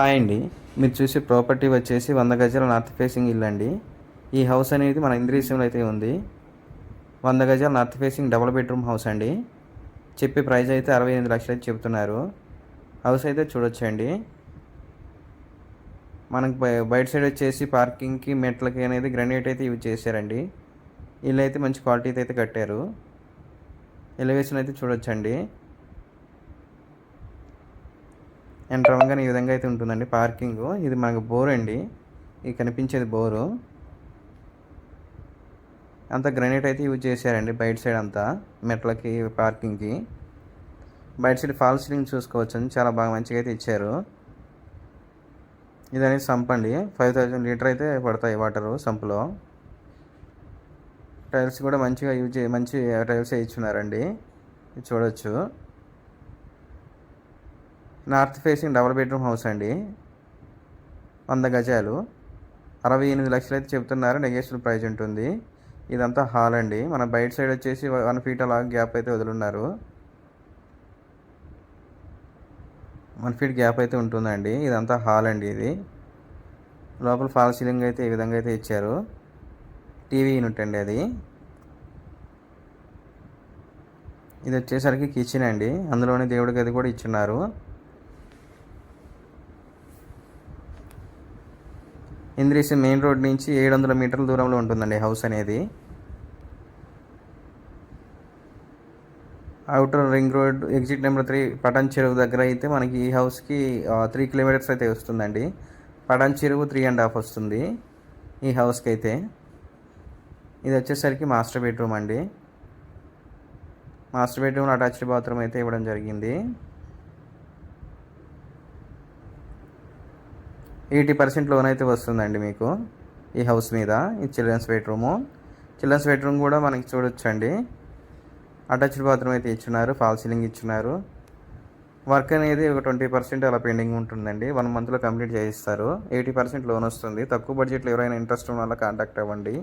Hi అండి. మీరు చూసే ప్రాపర్టీ వచ్చేసి వంద గజాల నార్త్ ఫేసింగ్ ఇల్లు అండి. ఈ హౌస్ అనేది మన ఇంద్రీస్యంలో అయితే ఉంది. వంద గజాల north facing double bedroom house అండి. చెప్పే ప్రైస్ అయితే అరవై ఎనిమిది లక్షలు అయితే చెప్తున్నారు. హౌస్ అయితే చూడొచ్చండి. మనకు బయట సైడ్ వచ్చేసి పార్కింగ్కి మెట్లకి అనేది గ్రానైట్ అయితే యూజ్ చేశారండి. ఇల్లు అయితే మంచి క్వాలిటీ అయితే కట్టారు. ఎలివేషన్ అయితే చూడొచ్చండి. ఎంటర్ అవ్వగానే ఈ విధంగా అయితే ఉంటుందండి పార్కింగ్. ఇది మనకు బోర్ అండి. ఇది కనిపించేది బోరు. అంతా గ్రానైట్ అయితే యూజ్ చేశారండి బయట సైడ్ అంతా మెట్లకి పార్కింగ్కి. బయట సైడ్ ఫాల్ సీలింగ్ చూసుకోవచ్చు అండి చాలా బాగా మంచిగా అయితే ఇచ్చారు. ఇది అనేది సంప్ అండి. ఫైవ్ థౌజండ్ లీటర్ అయితే పడతాయి వాటరు సంపులో. టైల్స్ కూడా మంచిగా యూజ్ చే మంచి టైల్స్ ఇచ్చున్నారండి ఇది చూడొచ్చు. North facing double bedroom house అండి. వంద గజాలు. అరవై ఎనిమిది లక్షలు అయితే చెప్తున్నారు నెగేషియల్ ప్రైస్ ఉంటుంది. ఇదంతా హాల్ అండి. మన బయట సైడ్ వచ్చేసి వన్ ఫీట్ అలా గ్యాప్ అయితే వదులున్నారు. వన్ ఫీట్ గ్యాప్ అయితే ఉంటుందండి. ఇదంతా హాల్ అండి ఇది. లోపల ఫాల్ సీలింగ్ అయితే ఈ విధంగా అయితే ఇచ్చారు. టీవీ యూనిట్ అండి అది. ఇది వచ్చేసరికి కిచెన్ అండి. అందులోనే దేవుడి గది కూడా ఇచ్చున్నారు. ఇంద్రీస్ మెయిన్ రోడ్ నుంచి ఏడు వందల మీటర్ల దూరంలో ఉంటుందండి హౌస్ అనేది. Outer ring road exit number three Patancheru దగ్గర అయితే మనకి ఈ హౌస్కి త్రీ కిలోమీటర్స్ అయితే వస్తుందండి. పటాన్ చెరువు త్రీ అండ్ హాఫ్ వస్తుంది ఈ హౌస్కి అయితే ఇది వచ్చేసరికి మాస్టర్ బెడ్రూమ్ అండి. మాస్టర్ బెడ్రూమ్లో అటాచ్డ్ బాత్రూమ్ అయితే ఇవ్వడం జరిగింది. ఎయిటీ పర్సెంట్ లోన్ అయితే వస్తుందండి మీకు ఈ హౌస్ మీద ఈ చిల్డ్రన్స్ బెడ్రూము. చిల్డ్రన్స్ బెడ్రూమ్ కూడా మనకి చూడొచ్చండి. అటాచ్డ్ బాత్రూమ్ అయితే ఇచ్చున్నారు ఫాల్ సీలింగ్ ఇచ్చున్నారు వర్క్ అనేది ఒక ట్వంటీ పర్సెంట్ అలా పెండింగ్ ఉంటుందండి. వన్ మంత్లో కంప్లీట్ చేయిస్తారు. ఎయిటీ పర్సెంట్ లోన్ వస్తుంది. తక్కువ బడ్జెట్లో ఎవరైనా ఇంట్రెస్ట్ ఉన్న వాళ్ళ కాంటాక్ట్ అవ్వండి.